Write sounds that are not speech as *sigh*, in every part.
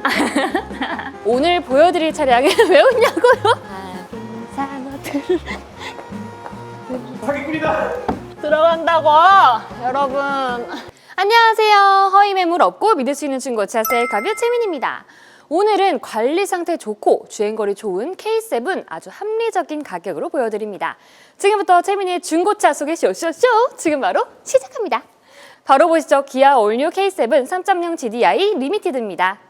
*laughs* 오늘 보여드릴 차량은 *laughs* 왜 웃냐고요? 사기꾼이다. 들어간다고 여러분. 안녕하세요. 허위 매물 없고 믿을 수 있는 중고 차 셀카뷰 최민입니다. 오늘은 관리 상태 좋고 주행거리 좋은 K7 아주 합리적인 가격으로 보여드립니다. 지금부터 최민의 중고차 소개 쇼쇼쇼. 지금 바로 시작합니다. 바로 보시죠. 기아 올뉴 K7 3.0 GDI 리미티드입니다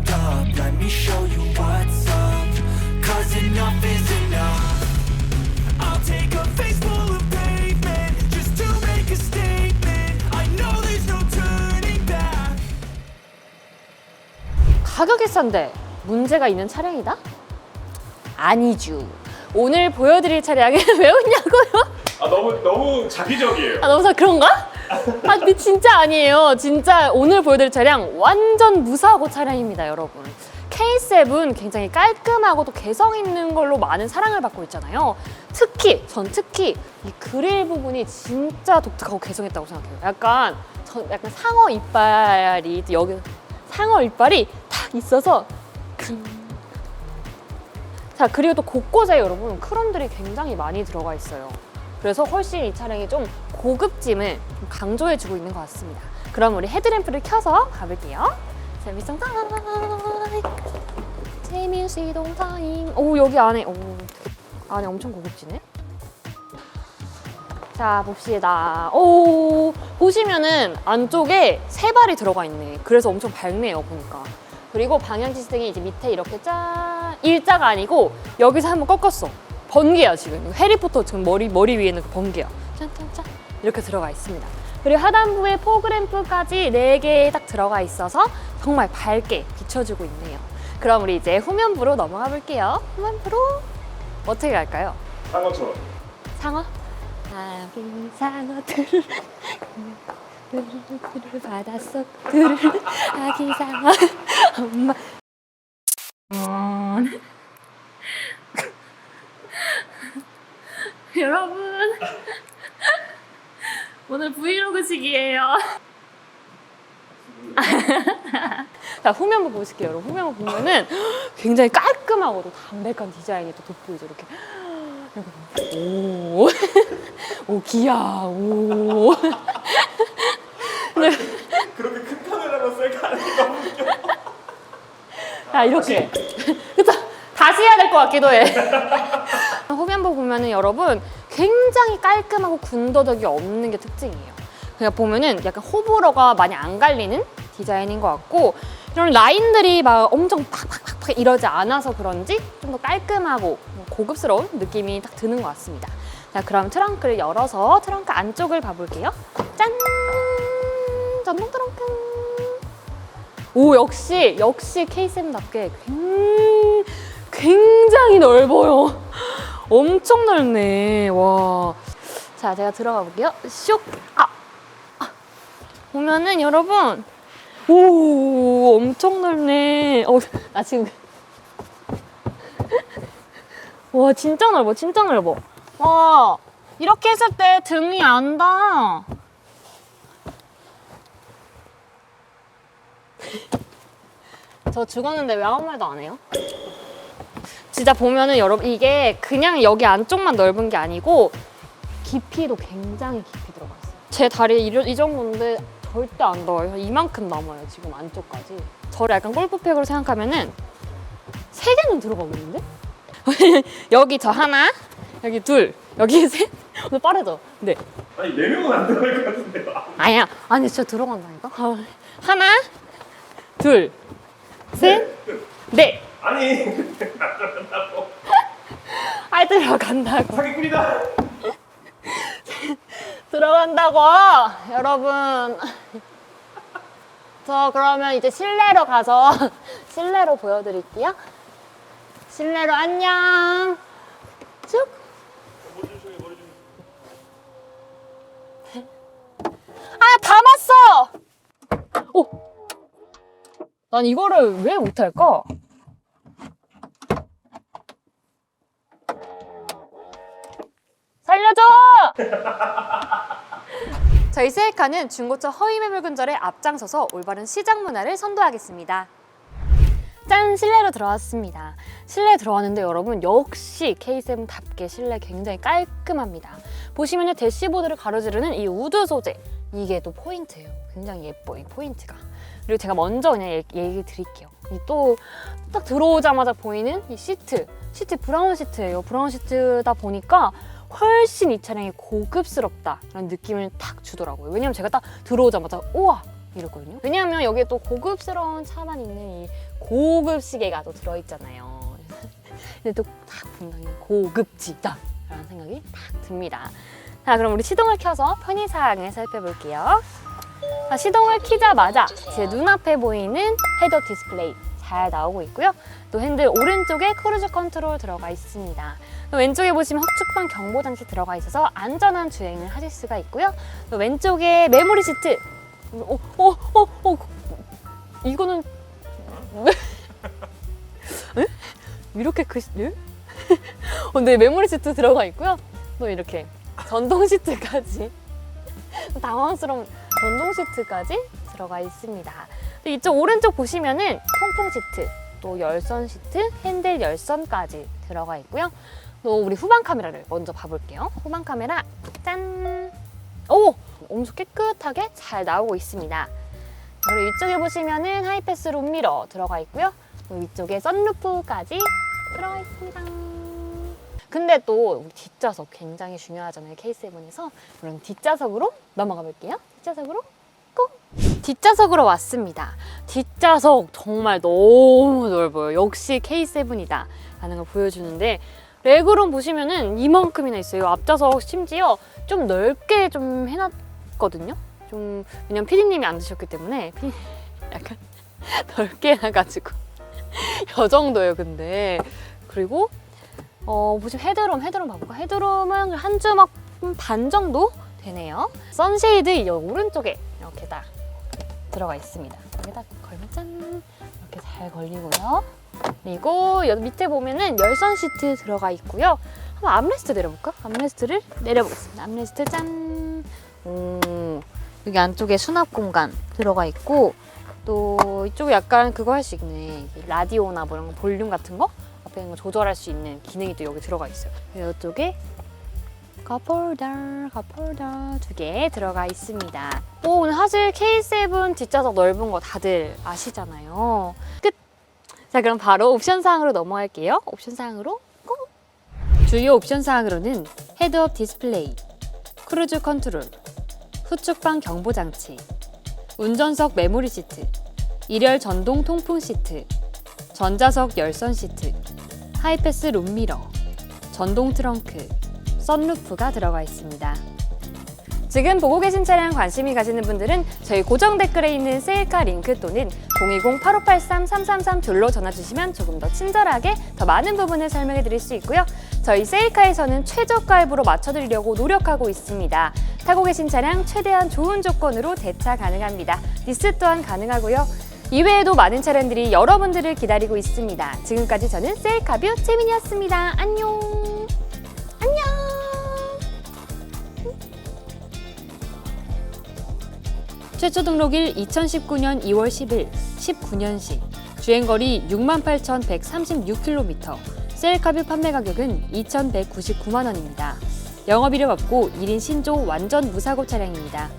me show you what's up. Cause enough is enough. I'll take a face full of pavement just to make a statement. I know there's no turning back. 가격이 싼데 문제가 있는 차량이다? 아니죠 오늘 보여드릴 차량은 왜 웃냐고요? 아 너무 너무 자기적이에요. 아, 너무 그런가? 아, 근데 진짜 아니에요. 진짜 오늘 보여드릴 차량 완전 무사고 차량입니다, 여러분. K7 굉장히 깔끔하고 또 개성 있는 걸로 많은 사랑을 받고 있잖아요. 특히, 전 특히 이 그릴 부분이 진짜 독특하고 개성있다고 생각해요. 약간, 전 약간 상어 이빨이 여기, 상어 이빨이 탁 있어서 자 그리고 또 곳곳에 여러분 크롬들이 굉장히 많이 들어가 있어요. 그래서 훨씬 이 차량이 좀 고급짐을 좀 강조해주고 있는 것 같습니다. 그럼 우리 헤드램프를 켜서 가볼게요. 재미성 타임, 재미시동 타임. 오 여기 안에 오 안에 엄청 고급지네. 자 봅시다. 오 보시면은 안쪽에 세 발이 들어가 있네. 그래서 엄청 밝네요 보니까. 그리고 방향 시스템이 이제 밑에 이렇게 짠 일자가 아니고 여기서 한번 꺾었어. 번개야 지금. 해리포터 지금 머리 머리 위에 있는 그 번개야. 짠짠짠 이렇게 들어가 있습니다. 그리고 하단부에 포그램프까지 네개딱 들어가 있어서 정말 밝게 비춰주고 있네요. 그럼 우리 이제 후면부로 넘어가 볼게요. 후면부로 어떻게 갈까요? 상어처럼. 상어? 아기 상어들 바닷속 들을 아기 상어 엄마 음. *laughs* 여러분 오늘 브이로그식이에요 자 후면부 보실게요 여러분 후면부 보면은 굉장히 깔끔하고 또 담백한 디자인이 또 돋보이죠 이렇게 오, 오 기야, 오. 그렇게 큰 카메라로 셀카 하는 게 너무 웃겨. 야 이렇게. 그쵸? 다시 해야 될 것 같기도 해. *laughs* 후면부 보면은 여러분 굉장히 깔끔하고 군더더기 없는 게 특징이에요. 그냥 보면은 약간 호불호가 많이 안 갈리는 디자인인 것 같고 이런 라인들이 막 엄청 팍팍팍팍 이러지 않아서 그런지 좀 더 깔끔하고 고급스러운 느낌이 딱 드는 것 같습니다. 자 그럼 트렁크를 열어서 트렁크 안쪽을 봐볼게요. 짠! 전동 트렁크. 오 역시 역시 K7답게 굉장히 넓어요. 엄청 넓네. 와. 자 제가 들어가 볼게요. 슉. 아. 아. 보면은 여러분 오 엄청 넓네. 어, *laughs* 나 지금 *laughs* 와 진짜 넓어 진짜 넓어. 와 이렇게 했을 때 등이 안 닿아. *laughs* 저 죽었는데 왜 아무 말도 안 해요? 진짜 보면은 여러분 이게 그냥 여기 안쪽만 넓은 게 아니고 깊이도 굉장히 깊이 들어가 있어요. 제 다리 이, 이 정도인데 절대 안 닿아요. 이만큼 남아요 지금 안쪽까지. 저를 약간 골프백으로 생각하면은 세 개는 들어가 보이는데? *laughs* 여기 저 하나, 여기 둘, 여기 셋. *laughs* 오늘 빠르죠? 네. 아니 네 명은 안 들어갈 것 같은데요. 아니야. 아니 진짜 들어간다니까. 아, 하나, 둘, 셋, 넷. 아니 안 들어간다고. 아 들어간다고. 사기꾼이다. 들어 들어간다고 여러분 저 그러면 이제 실내로 가서 *laughs* 실내로 보여드릴게요 실내로 안녕 쭉 아, 담았어! 오! 난 이거를 왜 못할까? 살려줘! *laughs* 저희 셀카는 중고차 허위 매물 근절에 앞장서서 올바른 시장 문화를 선도하겠습니다. 짠! 실내로 들어왔습니다. 실내 들어왔는데 여러분 역시 K7답게 실내 굉장히 깔끔합니다. 보시면은 대시보드를 가로지르는 이 우드 소재 이게 또 포인트예요. 굉장히 예뻐 이 포인트가. 그리고 제가 먼저 그냥 얘기, 얘기 드릴게요. 또딱 들어오자마자 보이는 이 시트 시트 브라운 시트예요. 브라운 시트다 보니까 훨씬 이 차량이 고급스럽다라는 느낌을 탁 주더라고요. 왜냐면 제가 딱 들어오자마자 우와 이랬거든요. 왜냐하면 여기에 또 고급스러운 차만 있는 이 고급 시계가 또 들어있잖아요. *laughs* 근데 또 딱 분명히 고급지다라는 생각이 딱 듭니다. 자, 그럼 우리 시동을 켜서 편의사항을 살펴볼게요. 자, 시동을 키자마자 제 눈앞에 보이는 헤더 디스플레이 잘 나오고 있고요. 또 핸들 오른쪽에 크루즈 컨트롤 들어가 있습니다. 또 왼쪽에 보시면 흑축방 경보 장치 들어가 있어서 안전한 주행을 하실 수가 있고요. 또 왼쪽에 메모리 시트. 어, 어, 어, 어, 이거는? 이렇게 크 예? *laughs* 어, 네, 메모리 시트 들어가 있고요. 또 이렇게 전동 시트까지 *laughs* 당황스러운 전동 시트까지 들어가 있습니다. 또 이쪽 오른쪽 보시면은 통풍 시트, 또 열선 시트, 핸들 열선까지 들어가 있고요. 또 우리 후방 카메라를 먼저 봐볼게요. 후방 카메라 짠! 오! 엄청 깨끗하게 잘 나오고 있습니다. 그리고 이쪽에 보시면은 하이패스 룸미러 들어가 있고요. 또 위쪽에 선루프까지 들어가 있습니다. 근데 또 뒷좌석 굉장히 중요하잖아요. K7에서 그럼 뒷좌석으로 넘어가 볼게요. 뒷좌석으로 고! 뒷좌석으로 왔습니다. 뒷좌석 정말 너무 넓어요. 역시 K7이다 라는 걸 보여주는데 레그룸 보시면은 이만큼이나 있어요. 앞좌석 심지어 좀 넓게 좀 해놨거든요. 좀 왜냐면 피디님이 앉으셨기 때문에 *laughs* 약간 넓게 해놔가지고 *laughs* 이 정도예요. 근데 그리고 어 보시면 헤드룸 헤드룸 봐볼까? 헤드룸은 한 주먹 반 정도 되네요. 선쉐이드 이 오른쪽에 이렇게 딱 들어가 있습니다. 여기다 걸면 짠 이렇게 잘 걸리고요. 그리고 여기 밑에 보면은 열선 시트 들어가 있고요. 한번 암레스트 내려볼까? 암레스트를 내려보겠습니다. 암레스트 짠. 오, 여기 안쪽에 수납 공간 들어가 있고 또 이쪽에 약간 그거 할 수 있네. 라디오나 뭐 이런 거 볼륨 같은 거 앞에 있는 거 조절할 수 있는 기능이 또 여기 들어가 있어요. 이쪽에 컵홀더, 컵홀더 두 개 들어가 있습니다. 오, 오늘 사실 K7 뒷좌석 넓은 거 다들 아시잖아요. 끝! 자, 그럼 바로 옵션 사항으로 넘어갈게요. 옵션 사항으로 고! 주요 옵션 사항으로는 헤드업 디스플레이, 크루즈 컨트롤, 후측방 경보 장치, 운전석 메모리 시트, 일열 전동 통풍 시트, 전자석 열선 시트, 하이패스 룸미러, 전동 트렁크, 썬루프가 들어가 있습니다. 지금 보고 계신 차량 관심이 가시는 분들은 저희 고정 댓글에 있는 세일카 링크 또는 020-8583-333 둘로 전화 주시면 조금 더 친절하게 더 많은 부분을 설명해 드릴 수 있고요. 저희 세일카에서는 최저가 앱으로 맞춰드리려고 노력하고 있습니다. 타고 계신 차량 최대한 좋은 조건으로 대차 가능합니다. 리스 또한 가능하고요. 이외에도 많은 차량들이 여러분들을 기다리고 있습니다. 지금까지 저는 셀카뷰 채민이었습니다. 안녕. 최초 등록일 2019년 2월 10일 19년식 주행거리 68,136km 셀카뷰 판매 가격은 2,199만 원입니다. 영업이력 없고 1인 신조 완전 무사고 차량입니다.